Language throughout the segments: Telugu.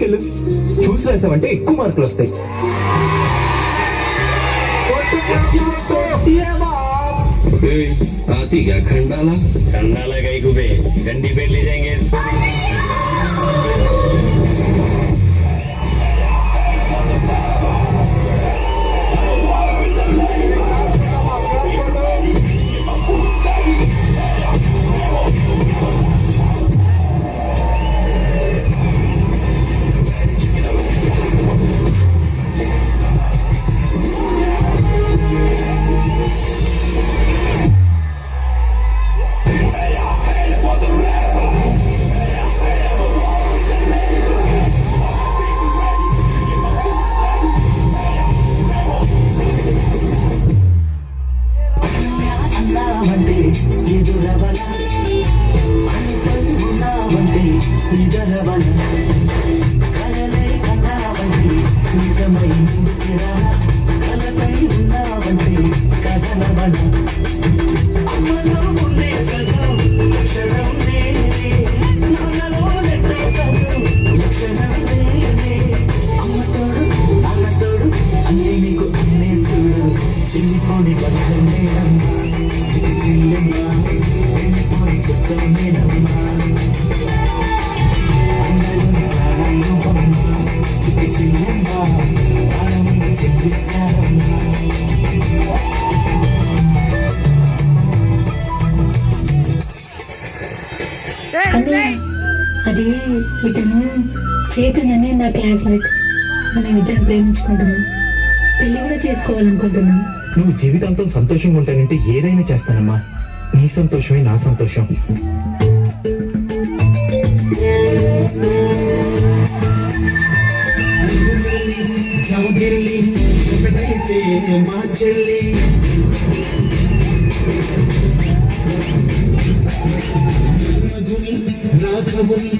తీసుకెళ్ళు. చూసి రాసావంటే ఎక్కువ మార్కులు వస్తాయి. రాతిగా ఖండాలా? ఖండాలా గైకుబే గండి పెళ్ళి ఉన్నావంటే నిదరవన కలలే కన్నావంటే నిజమై ముందుకిరా కలపై ఉన్నావంటే కథలవన అమ్మలో ఉండే సగం లక్షణం అది ఇతను చేతుననే నా క్లాస్మేట్ మనం ఇద్దరం ప్రేమించుకుంటున్నాం. పెళ్ళి కూడా చేసుకోవాలనుకుంటున్నాం. నువ్వు జీవితాంతం సంతోషంగా ఉంటానంటే ఏదైనా చేస్తానమ్మా. నీ సంతోషమే నా సంతోషం. రాఘవుని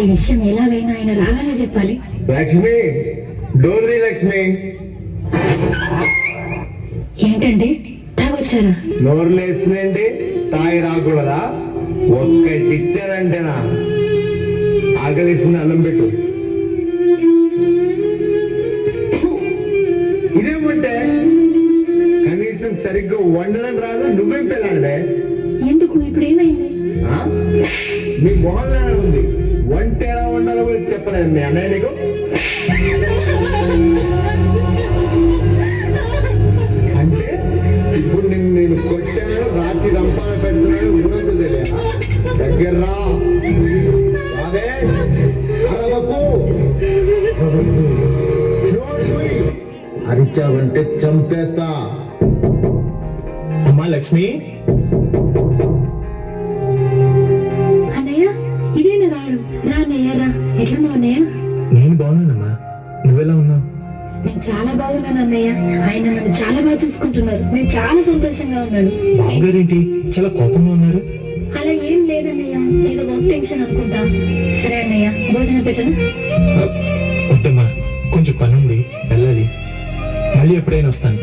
ఈ విషయం ఎలాగైనా ఆయన రాగానే చెప్పాలి? లక్ష్మి డోర్ది లక్ష్మి. ఏంటండి? తాగొచ్చారా? నోరు లేస్తుందండి తాగి రాకూడదా? ఒక్కటి ఇచ్చానంటేనా ఆకలిస్తుంది అన్నం పెట్టు. ఇదేమంటే? కనీసం సరిగ్గా వండడం రాదు నువ్వేం పెళ్ళాడే ఎందుకు? ఇప్పుడు ఏమైంది నీ మొహంలోనే ఉంది. వంట ఎలా వండాలో కూడా చెప్పలేదు మీ అన్నయ్య నీకు? అంటే ఇప్పుడు నిన్ను నేను కొట్టాను రాత్రి రంపాన పెడుతున్నాను ఊరంతా తెలియదా? దగ్గర రా. అరవకు. అరిచావంటే చంపేస్తా. అమ్మా లక్ష్మి. ఇదేనా రాడు రా అన్నయ్య? రా ఎట్లున్నావు అన్నయ్య నేను బాగున్నానమ్మా. నువ్వెలా ఉన్నావు? నేను చాలా బాగున్నాను అన్నయ్య. ఆయన నన్ను చాలా బాగా చూసుకుంటున్నారు. నేను చాలా సంతోషంగా ఉన్నాను. బావగారేంటి చాలా కోపంగా ఉన్నారు. అలా ఏం లేదన్నయ్య. ఏదో వర్క్ టెన్షన్ అనుకుంటా. సరే అన్నయ్య భోజనం పెట్టను? వద్దమ్మా. కొంచెం పని ఉంది వెళ్ళాలి. మళ్ళీ ఎప్పుడైనా వస్తాను.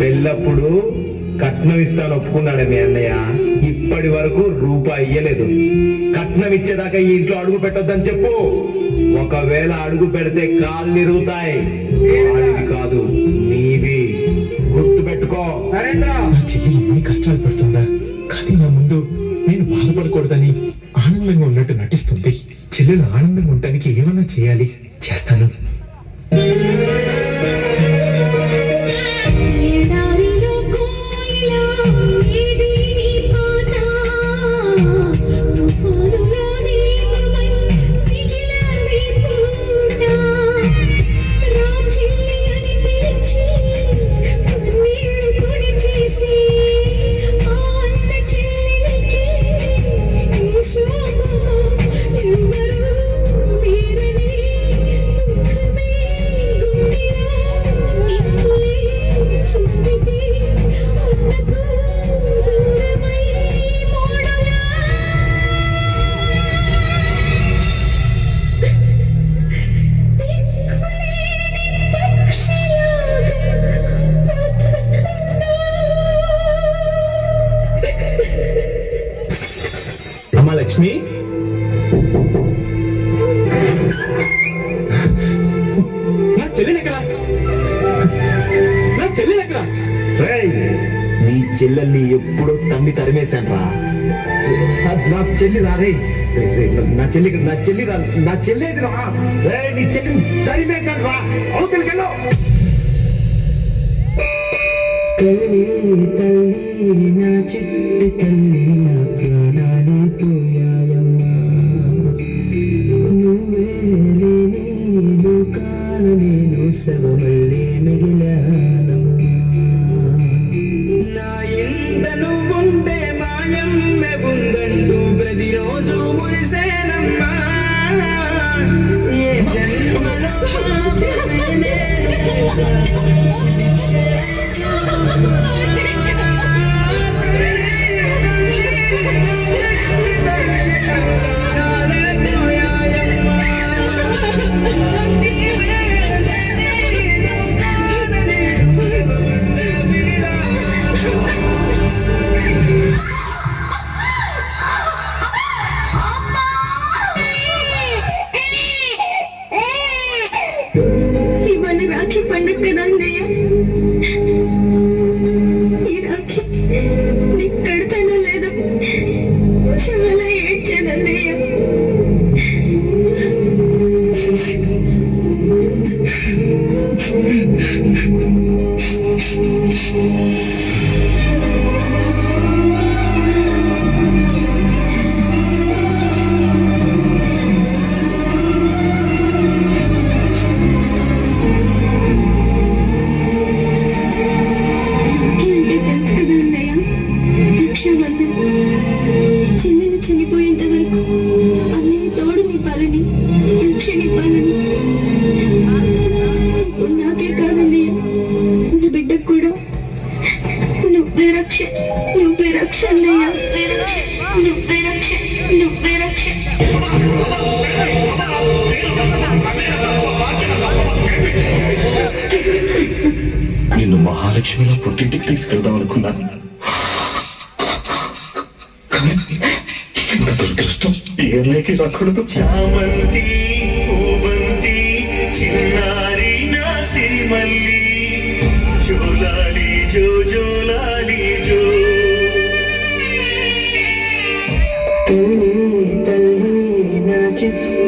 పెళ్ళప్పుడు కట్నం ఇస్తాను ఒప్పుకున్నాడు మీ అన్నయ్య. ఇప్పటి వరకు రూపాయి ఇయ్యలేదు. కట్నం ఇచ్చేదాకా ఈ ఇంట్లో అడుగు పెట్టొద్దని చెప్పు. ఒకవేళ అడుగు పెడితే కాళ్ళు ఇరుగుతాయి వాడివి కాదు నీవి. గుర్తు పెట్టుకో. చెల్లి కష్టాలు పడుతుందా? కానీ నా ముందు నేను బాధపడకూడదని ఆనందంగా ఉన్నట్టు నటిస్తుంది. చెల్లెలు ఆనందంగా ఉండటానికి ఏమన్నా చేయాలి? నా చెల్లెలెక్కడ నా చెల్లెలెక్కడ రేయ్, నీ చెల్లెల్ని ఎప్పుడో తన్ని తరిమేశాను రా నా చెల్లి రా రే నా చెల్లి నా చెల్లి రా నా చెల్లేది రా. రేయ్, నీ చెల్లిని తరిమేశాను రా అవతలికెళ్ళు తల్లి తల్లి నా చిట్టి తల్లి నా ప్రాణాలే లోకాన నేను శవమల్లే మిగిలానమ్మా. నా ఇంట నువ్వుంటే మాయమ్మె ఉందంటూ ప్రతిరోజు మురిసేనమ్మా. ఏ జన్మలో రాఖీ పండుగ కదా అన్నయ్య ఈ రాఖీ నీకు కడతానో లేదో చాలా నిన్ను మహాలక్ష్మిలో పుట్టింటికి తీసుకెళ్దాం అనుకున్నాను. దురదృష్టం ఏర్లేకి రాకూడదు చామంతి చిన్నా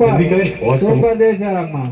సూపర్ సూపర్ చేశారమ్మా.